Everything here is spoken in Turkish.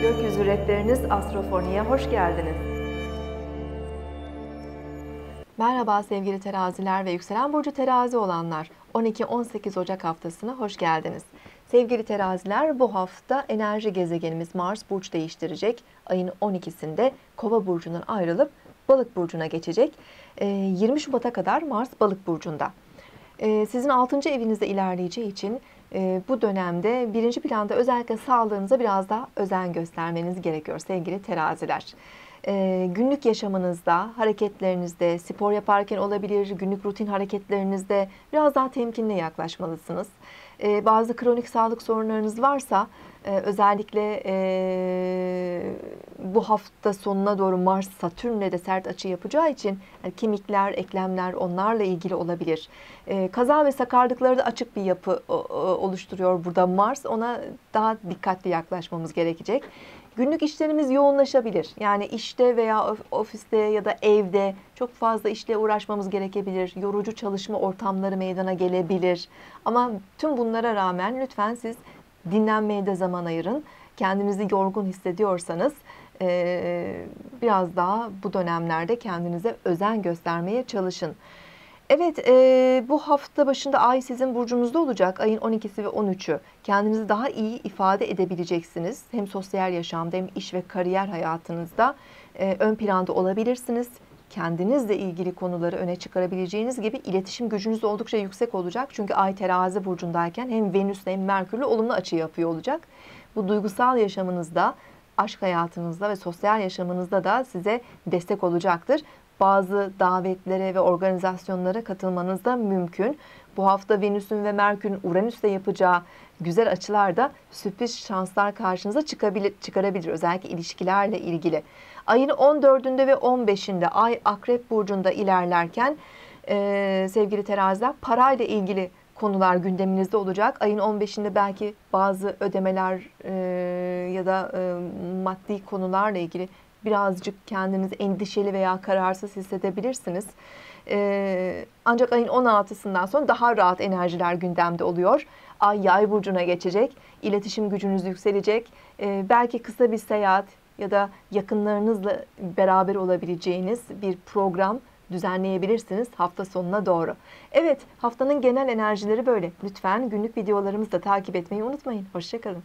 Rehberiniz Astrofoni'ye hoş geldiniz. Merhaba sevgili teraziler ve yükselen burcu terazi olanlar. 12-18 Ocak haftasına hoş geldiniz. Sevgili teraziler bu hafta enerji gezegenimiz Mars burç değiştirecek. Ayın 12'sinde Kova burcundan ayrılıp Balık burcuna geçecek. 20 ee, Şubat'a kadar Mars Balık burcunda. Ee, sizin 6. evinizde ilerleyeceği için e, bu dönemde birinci planda özellikle sağlığınıza biraz daha özen göstermeniz gerekiyor sevgili teraziler. Ee, günlük yaşamınızda, hareketlerinizde, spor yaparken olabilir, günlük rutin hareketlerinizde biraz daha temkinli yaklaşmalısınız. Bazı kronik sağlık sorunlarınız varsa ee, özellikle e, bu hafta sonuna doğru Mars Satürn'le de sert açı yapacağı için yani kemikler, eklemler onlarla ilgili olabilir. E, kaza ve sakarlıkları da açık bir yapı o, oluşturuyor burada Mars. Ona daha dikkatli yaklaşmamız gerekecek. Günlük işlerimiz yoğunlaşabilir. Yani işte veya ofiste ya da evde çok fazla işle uğraşmamız gerekebilir. Yorucu çalışma ortamları meydana gelebilir. Ama tüm bunlara rağmen lütfen siz dinlenmeye de zaman ayırın. Kendinizi yorgun hissediyorsanız biraz daha bu dönemlerde kendinize özen göstermeye çalışın. Evet bu hafta başında ay sizin burcunuzda olacak. Ayın 12'si ve 13'ü. Kendinizi daha iyi ifade edebileceksiniz. Hem sosyal yaşamda hem iş ve kariyer hayatınızda ön planda olabilirsiniz kendinizle ilgili konuları öne çıkarabileceğiniz gibi iletişim gücünüz oldukça yüksek olacak. Çünkü Ay terazi burcundayken hem Venüs hem Merkür'le olumlu açı yapıyor olacak. Bu duygusal yaşamınızda, aşk hayatınızda ve sosyal yaşamınızda da size destek olacaktır. Bazı davetlere ve organizasyonlara katılmanız da mümkün. Bu hafta Venüs'ün ve Merkür'ün Uranüs'te yapacağı güzel açılar da sürpriz şanslar karşınıza çıkabilir, çıkarabilir. Özellikle ilişkilerle ilgili. Ayın 14'ünde ve 15'inde Ay Akrep Burcu'nda ilerlerken e, sevgili teraziler parayla ilgili konular gündeminizde olacak. Ayın 15'inde belki bazı ödemeler e, ya da e, maddi konularla ilgili birazcık kendinizi endişeli veya kararsız hissedebilirsiniz. E, ancak ayın 16'sından sonra daha rahat enerjiler gündemde oluyor. Ay yay burcuna geçecek. İletişim gücünüz yükselecek. E, belki kısa bir seyahat ya da yakınlarınızla beraber olabileceğiniz bir program düzenleyebilirsiniz hafta sonuna doğru. Evet haftanın genel enerjileri böyle. Lütfen günlük videolarımızı da takip etmeyi unutmayın. Hoşçakalın.